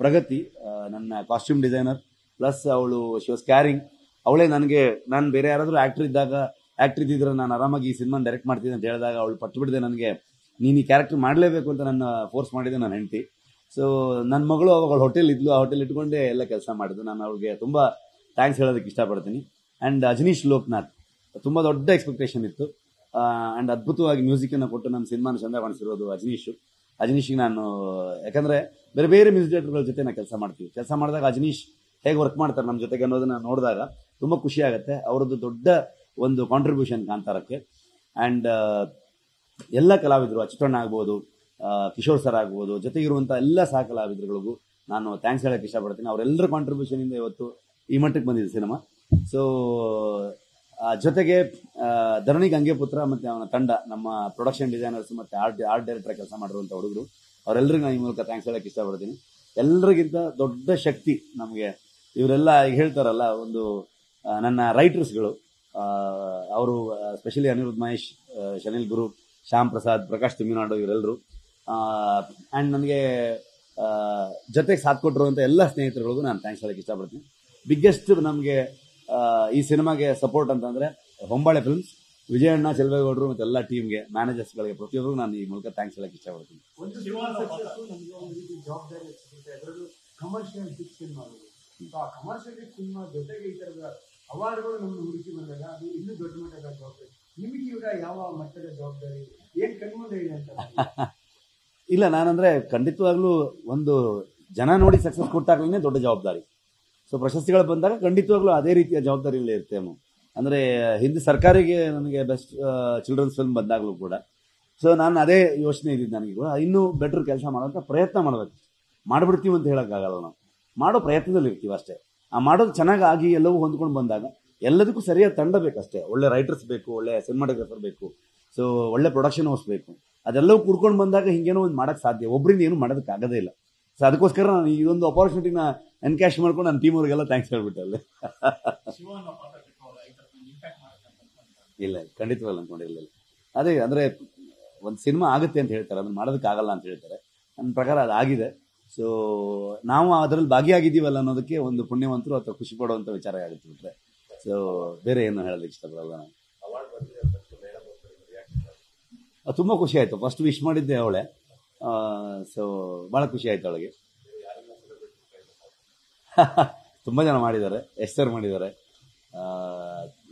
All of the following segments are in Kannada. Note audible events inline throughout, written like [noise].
ಪ್ರಗತಿ ನನ್ನ ಕಾಸ್ಟ್ಯೂಮ್ ಡಿಸೈನರ್ ಪ್ಲಸ್ ಅವಳು ಶಿ ವಾಸ್ ಕ್ಯಾರಿಂಗ್ ಅವಳೇ ನನಗೆ, ನಾನು ಬೇರೆ ಯಾರಾದರೂ ಆ್ಯಕ್ಟ್ರ್ ಇದ್ದಾಗ ಆ್ಯಕ್ಟ್ರ್ ಇದ್ದಿದ್ರೆ ನಾನು ಆರಾಮಾಗಿ ಈ ಸಿನಿಮಾನ ಡೈರೆಕ್ಟ್ ಮಾಡ್ತೀನಿ ಅಂತ ಹೇಳಿದಾಗ ಅವಳು ಪಟ್ಟು ನನಗೆ, ನೀನು ಈ ಕ್ಯಾರೆಕ್ಟರ್ ಮಾಡಲೇಬೇಕು ಅಂತ ನನ್ನ ಫೋರ್ಸ್ ಮಾಡಿದೆ ನನ್ನ ಹೆಂಡತಿ. ಸೊ ನನ್ನ ಮಗಳು ಅವಾಗ ಅವಳು ಹೋಟೆಲ್ ಇದ್ಲು, ಆ ಹೋಟೆಲ್ ಇಟ್ಕೊಂಡೇ ಎಲ್ಲ ಕೆಲಸ ಮಾಡಿದ್ದು. ನಾನು ಅವಳಿಗೆ ತುಂಬ ಥ್ಯಾಂಕ್ಸ್ ಹೇಳೋದಕ್ಕೆ ಇಷ್ಟಪಡ್ತೀನಿ. ಆ್ಯಂಡ್ ಅಜನೀಶ್ ಲೋಕನಾಥ್, ತುಂಬ ದೊಡ್ಡ ಎಕ್ಸ್ಪೆಕ್ಟೇಷನ್ ಇತ್ತು. ಆ್ಯಂಡ್ ಅದ್ಭುತವಾಗಿ ಮ್ಯೂಸಿಕನ್ನು ಕೊಟ್ಟು ನಮ್ಮ ಸಿನಿಮಾನ ಚಂದ ಕಾಣಿಸಿರೋದು ಅಜನೀಶು. ಅಜನೀಶ್ಗೆ ನಾನು ಯಾಕಂದರೆ ಬೇರೆ ಬೇರೆ ಮ್ಯೂಸಿಕ್ ಡೈರೆಕ್ಟರ್ಗಳ ಜೊತೆ ನಾವು ಕೆಲಸ ಮಾಡ್ತೀವಿ. ಕೆಲಸ ಮಾಡಿದಾಗ ಅಜನೀಶ್ ಹೇಗೆ ವರ್ಕ್ ಮಾಡ್ತಾರೆ ನಮ್ಮ ಜೊತೆಗೆ ಅನ್ನೋದನ್ನ ನೋಡಿದಾಗ ತುಂಬ ಖುಷಿ ಆಗುತ್ತೆ. ಅವರದ್ದು ದೊಡ್ಡ ಒಂದು ಕಾಂಟ್ರಿಬ್ಯೂಷನ್ ಕಾಂತಾರಕ್ಕೆ ಆ್ಯಂಡ್ ಎಲ್ಲ ಕಲಾವಿದರು ಅಚ್ಚುತಣ್ಣ ಆಗ್ಬೋದು ಆ, ಕಿಶೋರ್ ಸರ್ ಆಗ್ಬೋದು ಜೊತೆಗಿರುವಂಥ ಎಲ್ಲ ಸಹ ಕಲಾವಿದರುಗಳಿಗೂ ನಾನು ಥ್ಯಾಂಕ್ಸ್ ಹೇಳಕ್ಕೆ ಇಷ್ಟಪಡ್ತೀನಿ. ಅವರೆಲ್ಲರ ಕಾಂಟ್ರಿಬ್ಯೂಷನಿಂದ ಇವತ್ತು ಈ ಮಟ್ಟಕ್ಕೆ ಬಂದಿದೆ ಸಿನಿಮಾ. ಸೊ ಜೊತೆಗೆ ಧರಣಿ ಗಂಗೆಪುತ್ರ ಮತ್ತು ಅವನ ತಂಡ, ನಮ್ಮ ಪ್ರೊಡಕ್ಷನ್ ಡಿಸೈನರ್ಸ್ ಮತ್ತು ಆರ್ಟ್ ಆರ್ಟ್ ಡೈರೆಕ್ಟರ್ ಕೆಲಸ ಮಾಡಿರುವಂಥ ಹುಡುಗರು ಅವರೆಲ್ಲರಿಗೂ ನಾನು ಈ ಮೂಲಕ ಥ್ಯಾಂಕ್ಸ್ ಹೇಳಕ್ಕೆ ಇಷ್ಟಪಡ್ತೀನಿ. ಎಲ್ಲರಿಗಿಂತ ದೊಡ್ಡ ಶಕ್ತಿ ನಮಗೆ, ಇವರೆಲ್ಲ ಈಗ ಹೇಳ್ತಾರಲ್ಲ, ಒಂದು ನನ್ನ ರೈಟರ್ಸ್ಗಳು ಅವರು ಸ್ಪೆಷಲಿ ಅನಿರುದ್ಧ ಮಹೇಶ್ ಶನಿಲ್ ಗುರು, ಶ್ಯಾಮ್ ಪ್ರಸಾದ್, ಪ್ರಕಾಶ್ ತುಮಿನಾಡು ಇವರೆಲ್ಲರೂ ಆ್ಯಂಡ್ ನನಗೆ ಜೊತೆಗೆ ಸಾಥ್ ಕೊಟ್ಟಿರುವಂಥ ಎಲ್ಲ ಸ್ನೇಹಿತರುಗಳಿಗೂ ನಾನು ಥ್ಯಾಂಕ್ಸ್ ಹೇಳಕ್ಕೆ ಇಷ್ಟಪಡ್ತೀನಿ. ಬಿಗ್ಗೆಸ್ಟ್ ನಮಗೆ ಈ ಸಿನಿಮಾಗೆ ಸಪೋರ್ಟ್ ಅಂತಂದ್ರೆ ಹೊಂಬಾಳೆ ಫಿಲ್ಮ್ಸ್ ವಿಜಯಣ್ಣ ಚೆಲುವೇಗೌಡರು ಮತ್ತೆ ಎಲ್ಲ ಟೀಮ್ಗೆ ಮ್ಯಾನೇಜರ್ಸ್ಗಳಿಗೆ ಪ್ರತಿಯೊಬ್ಬರು ನಾನು ಈ ಮೂಲಕ ಥ್ಯಾಂಕ್ಸ್ ಹೇಳಕ್ಕೆ ಇಷ್ಟಪಡ್ತೀನಿ. ಕಮರ್ಷಿಯಲ್ ಹಿಟ್ ಸಿನಿಮಾಗಳು ಸೊ ಆ ಕಮರ್ಷಿಯಲ್ ಹಿಟ್ ಸಿನಿಮಾ ಜೊತೆಗೆ ಈ ತರದ ಅವಾರ್ಡ್ಗಳು ನಮ್ಮನ್ನು ಹುಡುಕಿ ಬಂದಾಗ ಅದು ಇನ್ನೂ ದೊಡ್ಡ ಮಟ್ಟದ ಜವಾಬ್ದಾರಿ. ನಿಮಗೆ ಇವಾಗ ಯಾವ ಮಟ್ಟದ ಜವಾಬ್ದಾರಿ? ಏನ್ ಕಣ್ಮುಂದೆ ಇದೆ ಅಂತ [laughs] ಇಲ್ಲ ನಾನಂದ್ರೆ ಖಂಡಿತವಾಗ್ಲೂ ಒಂದು ಜನ ನೋಡಿ ಸಕ್ಸಸ್ ಕೊಟ್ಟಾಗ್ಲೇ ದೊಡ್ಡ ಜವಾಬ್ದಾರಿ. ಸೊ ಪ್ರಶಸ್ತಿಗಳು ಬಂದಾಗ ಖಂಡಿತವಾಗ್ಲೂ ಅದೇ ರೀತಿಯ ಜವಾಬ್ದಾರಿಗಳು ಇರುತ್ತೆ ಅಂದರೆ, ಹಿಂದೆ ಸರ್ಕಾರಿಗೆ ನನಗೆ ಬೆಸ್ಟ್ ಚಿಲ್ಡ್ರನ್ಸ್ ಫಿಲ್ಮ್ ಬಂದಾಗಲೂ ಕೂಡ. ಸೊ ನಾನು ಅದೇ ಯೋಚನೆ ಇದ್ದಿದ್ದು ನನಗೆ ಕೂಡ. ಇನ್ನೂ ಬೆಟರ್ ಕೆಲಸ ಮಾಡೋಂಥ ಪ್ರಯತ್ನ ಮಾಡಬೇಕು. ಮಾಡ್ಬಿಡ್ತೀವಿ ಅಂತ ಹೇಳೋಕ್ಕಾಗಲ್ಲ ನಾವು. ಮಾಡೋ ಪ್ರಯತ್ನದಲ್ಲಿ ಇರ್ತೀವಿ ಅಷ್ಟೇ. ಆ ಮಾಡೋದು ಚೆನ್ನಾಗಿ ಆಗಿ ಎಲ್ಲವೂ ಹೊಂದ್ಕೊಂಡು ಬಂದಾಗ ಎಲ್ಲದಕ್ಕೂ ಸರಿಯಾದ ತಂಡ ಬೇಕಷ್ಟೇ. ಒಳ್ಳೆ ರೈಟರ್ಸ್ ಬೇಕು, ಒಳ್ಳೆ ಸಿನಿಮಾಟೋಗ್ರಫರ್ ಬೇಕು. ಸೊ ಒಳ್ಳೆ ಪ್ರೊಡಕ್ಷನ್ ಹೌಸ್ ಬೇಕು. ಅದೆಲ್ಲವೂ ಕುಡ್ಕೊಂಡು ಬಂದಾಗ ಹಿಂಗೇನೋ ಒಂದು ಮಾಡೋಕ್ಕೆ ಸಾಧ್ಯ. ಒಬ್ಬರಿಂದ ಏನು ಮಾಡೋದಕ್ಕೆ ಆಗೋದೇ ಇಲ್ಲ. ಸೊ ಅದಕ್ಕೋಸ್ಕರ ನಾನು ಈ ಒಂದು ಅಪಾರ್ಚುನಿಟಿನ ಎನ್ಕ್ಯಾಶ್ ಮಾಡ್ಕೊಂಡು ನನ್ನ ಟೀಮ್ ಅವ್ರಿಗೆಲ್ಲ ಥ್ಯಾಂಕ್ಸ್ ಹೇಳ್ಬಿಟ್ಟೆ ಅಲ್ಲಿ. ಇಲ್ಲ ಖಂಡಿತವಲ್ಲ ಅನ್ಕೊಂಡಿರಲಿಲ್ಲ ಅದೇ ಅಂದರೆ ಒಂದು ಸಿನಿಮಾ ಆಗುತ್ತೆ ಅಂತ ಹೇಳ್ತಾರೆ ಅದನ್ನ ಮಾಡೋದಕ್ಕೆ ಆಗಲ್ಲ ಅಂತ ಹೇಳ್ತಾರೆ. ನನ್ನ ಪ್ರಕಾರ ಅದು ಆಗಿದೆ. ಸೊ ನಾವು ಅದರಲ್ಲಿ ಭಾಗಿಯಾಗಿದ್ದೀವಲ್ಲ ಅನ್ನೋದಕ್ಕೆ ಒಂದು ಪುಣ್ಯವಂತರು ಅಥವಾ ಖುಷಿ ಪಡುವಂಥ ವಿಚಾರ ಆಗುತ್ತೆ ಬಿಟ್ರೆ. ಸೊ ಬೇರೆ ಏನು ಹೇಳೋದಕ್ಕೆ ಇಷ್ಟಪಡಲ್ಲ ನಾನು. ತುಂಬ ಖುಷಿ ಆಯಿತು. ಫಸ್ಟ್ ವಿಶ್ ಮಾಡಿದ್ದೆ ಅವಳೆ. ಸೊ ಭಾಳ ಖುಷಿ ಆಯಿತು ಅವಳಿಗೆ. [laughs] ತುಂಬ ಜನ ಮಾಡಿದ್ದಾರೆ, ಎಸ್ ಸರ್ ಮಾಡಿದ್ದಾರೆ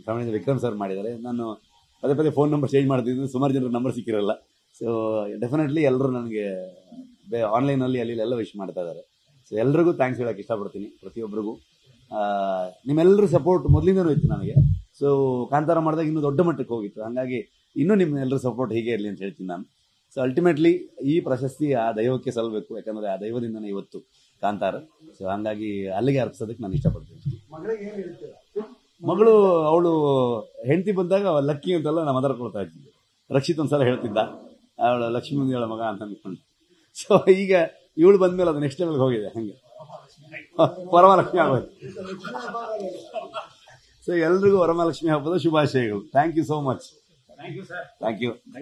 ತಮಿಳಿಂದ ವಿಕ್ರಮ್ ಸರ್ ಮಾಡಿದ್ದಾರೆ. ನಾನು ಪದೇ ಪದೇ ಫೋನ್ ನಂಬರ್ ಚೇಂಜ್ ಮಾಡ್ತಿದ್ದು ಸುಮಾರು ಜನರ ನಂಬರ್ ಸಿಕ್ಕಿರಲ್ಲ. ಸೊ ಡೆಫಿನೆಟ್ಲಿ ಎಲ್ಲರೂ ನನಗೆ, ಬೇ ಆನ್ಲೈನಲ್ಲಿ ಅಲ್ಲಿ ಎಲ್ಲ ವಿಶ್ ಮಾಡ್ತಾ ಇದ್ದಾರೆ. ಸೊ ಎಲ್ರಿಗೂ ಥ್ಯಾಂಕ್ಸ್ ಹೇಳಕ್ಕೆ ಇಷ್ಟಪಡ್ತೀನಿ ಪ್ರತಿಯೊಬ್ಬರಿಗೂ ನಿಮ್ಮೆಲ್ಲರ ಸಪೋರ್ಟ್ ಮೊದಲಿಂದನೂ ಇತ್ತು ನನಗೆ. ಸೊ ಕಾಂತಾರ ಮಾಡಿದಾಗ ಇನ್ನೂ ದೊಡ್ಡ ಮಟ್ಟಕ್ಕೆ ಹೋಗಿತ್ತು. ಹಾಗಾಗಿ ಇನ್ನೂ ನಿಮ್ಮ ಎಲ್ಲರ ಸಪೋರ್ಟ್ ಹೀಗೆ ಇರಲಿ ಅಂತ ಹೇಳ್ತೀನಿ ನಾನು. ಸೊ ಅಲ್ಟಿಮೇಟ್ಲಿ ಈ ಪ್ರಶಸ್ತಿ ಆ ದೈವಕ್ಕೆ ಸಲ್ಲಬೇಕು ಯಾಕಂದರೆ ಆ ದೈವದಿಂದನೇ ಇವತ್ತು ಕಾಂತಾರ. ಸೊ ಹಂಗಾಗಿ ಅಲ್ಲಿಗೆ ಅರ್ಪಿಸೋದಕ್ಕೆ ನಾನು ಇಷ್ಟಪಡ್ತೀನಿ. ಮಗಳು ಅವಳು ಹೆಂಡತಿ ಬಂದಾಗ ಲಕ್ಕಿ ಅಂತೆಲ್ಲ ನಮ್ಮ ಕೊಡ್ತಾ ಇದ್ದಿದ್ದು ರಕ್ಷಿತ್ ಒಂದ್ಸಲ ಹೇಳ್ತಿದ್ದ. ಅವಳು ಲಕ್ಷ್ಮೀ ಮಗ ಅಂತ ಅಂದ್ಕೊಂಡು. ಸೊ ಈಗ ಇವಳು ಬಂದ್ಮೇಲೆ ಅದು ನೆಕ್ಸ್ಟ್ ಲೆವೆಲ್ಗೆ ಹೋಗಿದೆ ಹಂಗೆ. ವರಮಹಾಲಕ್ಷ್ಮಿ ಆಗೋದು ಸೊ ಎಲ್ರಿಗೂ ವರಮಹಾಲಕ್ಷ್ಮಿ ಹಬ್ಬದ ಶುಭಾಶಯಗಳು. Thank you so much thank you